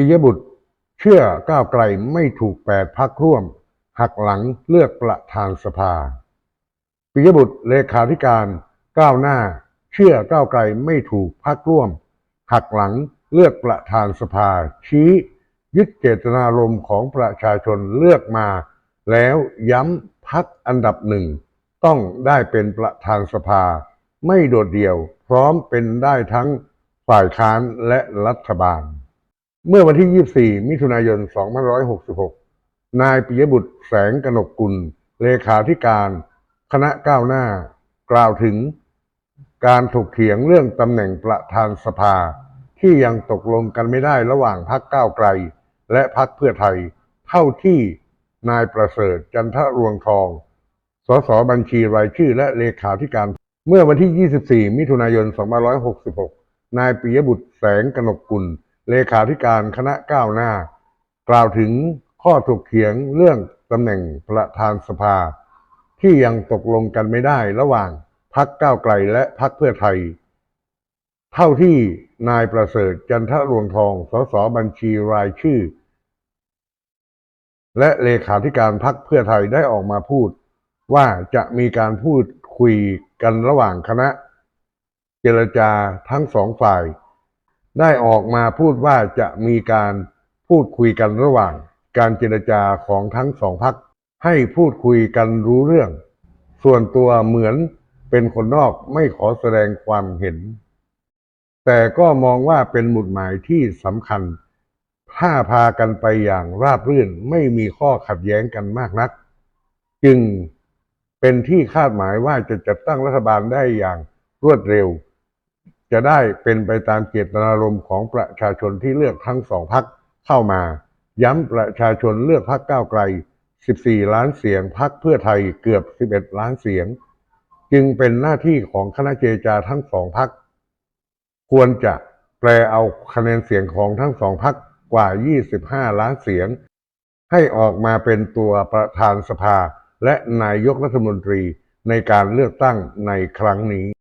ปิยบุตร เชื่อก้าวไกลไม่ถูกแปดพักร่วม หักหลังเลือกประธานสภา ปิยบุตรเลขาธิการก้าวหน้า เชื่อก้าวไกลไม่ถูกพักร่วม หักหลังเลือกประธานสภา ชี้ ยึดเจตนารมณ์ของประชาชนเลือกมา แล้วย้ำพักอันดับหนึ่ง ต้องได้เป็นประธานสภา ไม่โดดเดี่ยวพร้อมเป็นได้ทั้งฝ่ายค้านและรัฐบาล เมื่อวันที่ 24 มิถุนายน 2566 นายปิยบุตรแสงกนกกุล เลขาธิการ คณะก้าวหน้า กล่าวถึง การถกเถียงเรื่องตำแหน่งประธานสภา ที่ยังตกลงกันไม่ได้ระหว่างพักก้าวไกล และพักเพื่อไทย เท่าที่นายประเสริฐจันทรวงทอง สสบัญชีรายชื่อและเลขาธิการ เมื่อวันที่ 24 มิถุนายน 2566 นายปิยบุตรแสงกนกกุล เลขาธิการคณะก้าวหน้า กล่าวถึงข้อถกเถียงเรื่องตำแหน่งประธานสภา ที่ยังตกลงกันไม่ได้ระหว่างพักก้าวไกลและพักเพื่อไทย เท่าที่นายประเสริฐจันทรวงทองสสบัญชีรายชื่อ และเลขาธิการพักเพื่อไทยได้ออกมาพูด ว่าจะมีการพูดคุยกันระหว่างคณะ เจรจาทั้งสองฝ่าย ได้ออกมาพูดว่าจะมีการพูดคุยกันระหว่าง การเจรจาของทั้งสองพักให้พูดคุยกันรู้เรื่อง ส่วนตัวเหมือนเป็นคนนอกไม่ขอแสดงความเห็น แต่ก็มองว่าเป็นหมุดหมายที่สำคัญ ถ้าพากันไปอย่างราบรื่นไม่มีข้อขัดแย้งกันมากนัก จึงเป็นที่คาดหมายว่าจะจัดตั้งรัฐบาลได้อย่างรวดเร็ว จะได้เป็นไปตามเจตนารมณ์ของประชาชนที่เลือกทั้งสองพักเข้ามา ย้ำประชาชนเลือกพักก้าวไกล 14 ล้านเสียงพักเพื่อไทยเกือบ 11 ล้านเสียง จึงเป็นหน้าที่ของคณะเจจาทั้งสองพัก ควรจะแปลเอาคะแนนเสียงของทั้งสองพักกว่า 25 ล้านเสียง ให้ออกมาเป็นตัวประธานสภาและนายกรัฐมนตรีในการเลือกตั้งในครั้งนี้